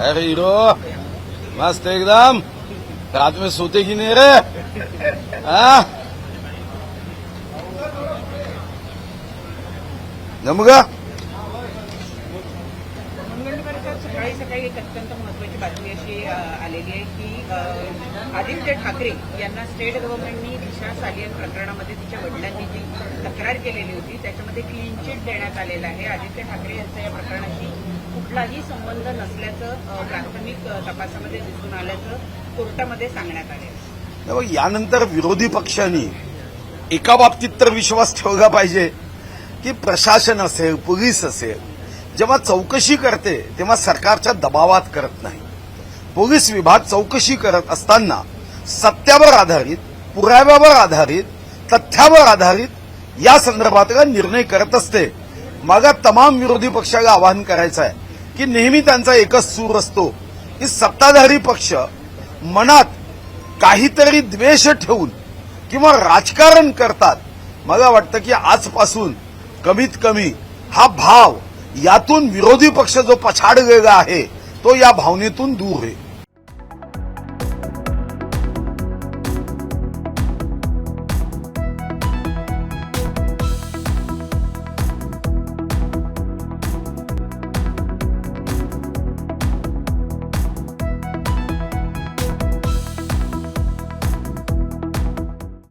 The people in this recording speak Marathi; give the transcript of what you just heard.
अरे हीरो मस्त एकदम रात में सोते की नहीं रे हाँ नमगा सकाळी सकाळी एक अत्यंत महत्वाची बातमी अशी आलेली आहे की आदित्य ठाकरे यांना स्टेट गव्हर्नमेंटनी दिशा सालियन प्रकरणामध्ये तिच्या वडिलांनी जी तक्रार केलेली होती त्याच्यामध्ये क्लीन चिट देण्यात आलेलं आहे. आदित्य ठाकरे यांचा या प्रकरणाशी कुठलाही संबंध नसल्याचं प्राथमिक तपासामध्ये दिसून आल्याचं कोर्टामध्ये सांगण्यात आले यानंतर विरोधी पक्षांनी एका बाबतीत तर विश्वास ठेवला पाहिजे की प्रशासन असेल पोलीस असेल जेव्हा चौकशी करते तेव्हा सरकारच्या दबावात करत नाही. पोलीस विभाग चौकशी करत असताना सत्यावर आधारित पुराव्यावर आधारित तथ्यावर आधारित या संदर्भातला निर्णय करत असते. मग तमाम विरोधी पक्षाला आवाहन करायचं आहे की नेहमी त्यांचा एकच सूर असतो की सत्ताधारी पक्ष मनात काहीतरी द्वेष ठेवून किंवा राजकारण करतात. मला वाटतं की आजपासून कमीत कमी हा भाव यातून विरोधी पक्ष जो पछाडलेला आहे तो या भावनेतून दूर होईल